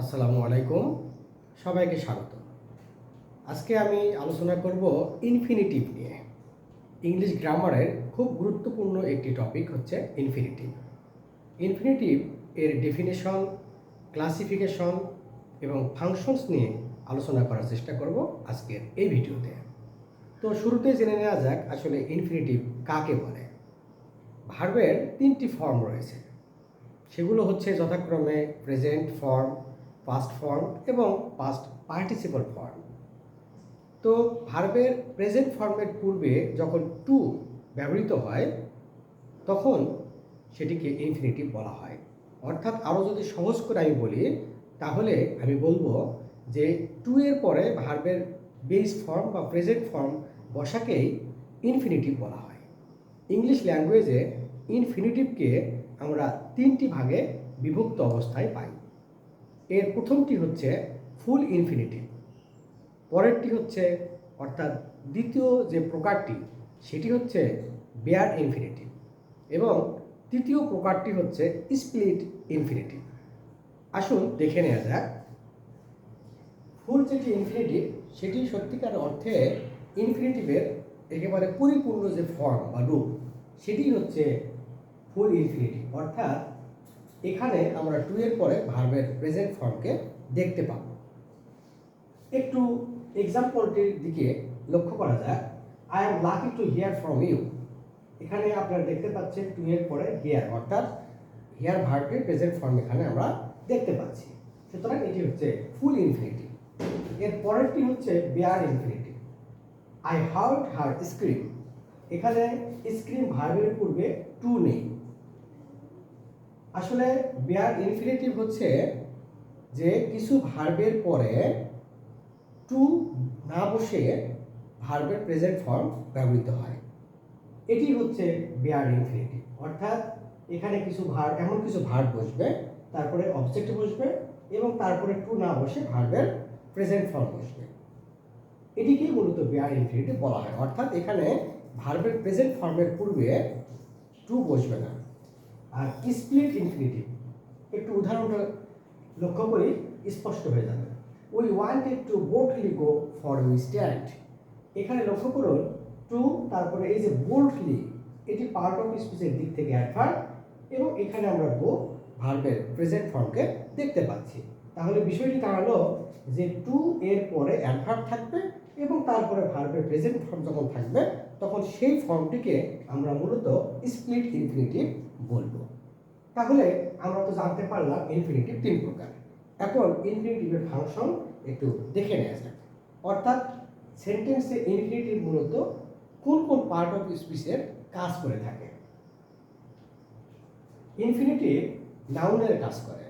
আসসালামু আলাইকুম। সবাইকে স্বাগত। আজকে আমি আলোচনা করব ইনফিনিটিভ নিয়ে। ইংলিশ গ্রামারের খুব গুরুত্বপূর্ণ একটি টপিক হচ্ছে ইনফিনিটিভ ইনফিনিটিভ এর ডেফিনেশন ক্লাসিফিকেশন এবং ফাংশনস নিয়ে আলোচনা করার চেষ্টা করব আজকের এই ভিডিওতে। তো শুরুতে জেনে নেওয়া যাক আসলে ইনফিনিটিভ কাকে বলে। ভার্বের তিনটি ফর্ম রয়েছে। সেগুলো হচ্ছে যথাক্রমে প্রেজেন্ট ফর্ম পাস্ট ফর্ম এবং পাস্ট পার্টিসিপল ফর্ম তো ভার্বের প্রেজেন্ট ফর্মের পূর্বে যখন টু ব্যবহৃত হয়, তখন সেটিকে ইনফিনিটিভ বলা হয়। অর্থাৎ আরও যদি সহজ করে আমি বলি, তাহলে আমি বলব যে টু এর পরে ভার্বের বেস ফর্ম বা প্রেজেন্ট ফর্ম বসাকেই ইনফিনিটিভ বলা হয়। ইংলিশ ল্যাঙ্গুয়েজে ইনফিনিটিভকে আমরা তিনটি ভাগে বিভক্ত অবস্থায় পাই। এর প্রথমটি হচ্ছে ফুল ইনফিনিটিভ পরেরটি হচ্ছে, অর্থাৎ দ্বিতীয় যে প্রকারটি, সেটি হচ্ছে বেয়ার ইনফিনিটিভ এবং তৃতীয় প্রকারটি হচ্ছে স্প্লিট ইনফিনিটিভ আসুন দেখে নেওয়া যাক। ফুল যেটি ইনফিনিটিভ সেটি সত্যিকার অর্থে ইনফিনিটিভের একেবারে পরিপূর্ণ যে ফর্ম বা রূপ সেটি হচ্ছে ফুল ইনফিনিটিভ অর্থাৎ এখানে আমরা টু এর পরে ভার্বের প্রেজেন্ট ফর্মকে দেখতে পাব। একটু এক্সাম্পলটির দিকে লক্ষ্য করা যাক। I am lucky to hear from you এখানে আপনারা দেখতে পাচ্ছেন টু এর পরে হিয়ার অর্থাৎ হিয়ার ভার্বের প্রেজেন্ট ফর্ম এখানে আমরা দেখতে পাচ্ছি। সুতরাং এটি হচ্ছে ফুল ইনফিনিটিভ এর পরেরটি হচ্ছে bare infinitive I heard her scream এখানে স্ক্রিম ভার্বের পূর্বে টু নেই। আসলে বেয়ার ইনফিনিটিভ হচ্ছে যে কিছু ভার্বের পরে টু না বসে ভার্বের প্রেজেন্ট ফর্ম ব্যবহৃত হয়। এটি হচ্ছে বেয়ার ইনফিনিটিভ অর্থাৎ এখানে কিছু ভার এমন কিছু ভার্ব বসবে, তারপরে অবজেক্ট বসবে এবং তারপরে টু না বসে ভার্বের প্রেজেন্ট ফর্ম বসবে। এটিকেই মূলত বেয়ার ইনফিনিটিভ বলা হয়। অর্থাৎ এখানে ভার্বের প্রেজেন্ট ফর্মের পূর্বে টু বসবে না। আর স্প্লিট ইনফিনিটিভ একটু উদাহরণটা লক্ষ্য করি, স্পষ্ট হয়ে যাবে। We wanted to boldly go for we stand এখানে লক্ষ্য করুন টু তারপরে এই যে বোল্ডলি এটি পার্ট অফ স্পিচের দিক থেকে অ্যাডভার্ব এবং এখানে আমরা গো ভার্বের প্রেজেন্ট ফর্মকে দেখতে পাচ্ছি। তাহলে বিষয়টি দাঁড়াল যে টু এর পরে অ্যাডভার্ব থাকবে এবং তারপরে ভার্বের প্রেজেন্ট ফর্ম যখন থাকবে, তখন সেই ফর্মটিকে আমরা মূলত স্প্লিট ইনফিনিটিভ বলব। তাহলে আমরা তো জানতে পারলাম ইনফিনিটিভ তিন প্রকার। এখন ইনফিনিটিভের ফাংশন একটু দেখে নেওয়া যাক। অর্থাৎ সেন্টেন্সে ইনফিনিটিভ মূলত কোন কোন পার্ট অফ স্পিচের কাজ করে থাকে? ইনফিনিটিভ নাউনের কাজ করে।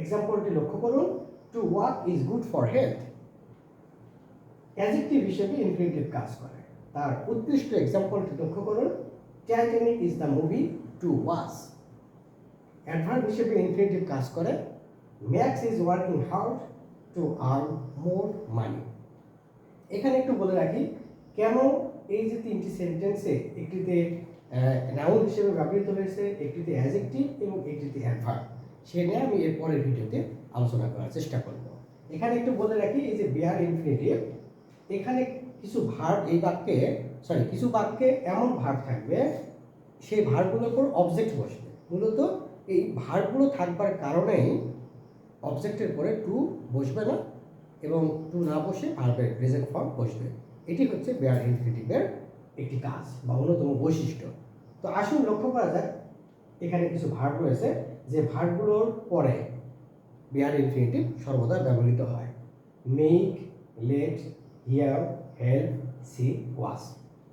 এক্সাম্পলটি লক্ষ্য করুন to walk is good for health adjective হিসেবে ইনফিনিটিভ কাজ করে। তার উৎকৃষ্ট এক্সাম্পলটি লক্ষ্য করুন Titanic is the movie to watch adverb হিসেবে ইনফিনিটিভ কাজ করে Max is working hard to earn more money এখানে একটু বলে রাখি, কেন এই যে তিনটি সেন্টেন্সে একটিতে নাউন হিসেবে ব্যবহৃত হয়েছে, একটিতে অ্যাজেক্টিভ এবং একটিতে অ্যাডভার্ব সে নিয়ে আমি এর পরের ভিডিওতে আলোচনা করার চেষ্টা করব। এখানে একটু বলে রাখি, এই যে বেয়ার ইনফিনিটিভ এখানে কিছু ভার, এই বাক্যে সরি কিছু বাক্যে এমন ভার থাকবে, সেই ভারগুলোর উপর অবজেক্ট বসবে। মূলত এই ভারগুলো থাকবার কারণেই অবজেক্টের পরে টু বসবে না এবং টু না বসে ভার্বের প্রেজেন্ট ফর্ম বসবে। এটি হচ্ছে বেয়ার ইনফিনিটিভের একটি কাজ বা অন্যতম বৈশিষ্ট্য। তো আসুন লক্ষ্য করা যাক, এখানে কিছু ভার্ব রয়েছে। যে ভার্বগুলোর পরে বিয়ার ইনফিনিটিভ সর্বদা ব্যবহৃত হয়। Make let hear help see watch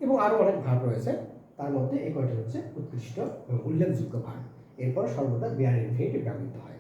এবং আরও অনেক ভার্ব রয়েছে। তার মধ্যে এই কয়টি হচ্ছে উৎকৃষ্ট উল্লেখযোগ্য ভার্ব এরপর সর্বদা বিয়ার ইনফিনিটিভ ব্যবহৃত হয়।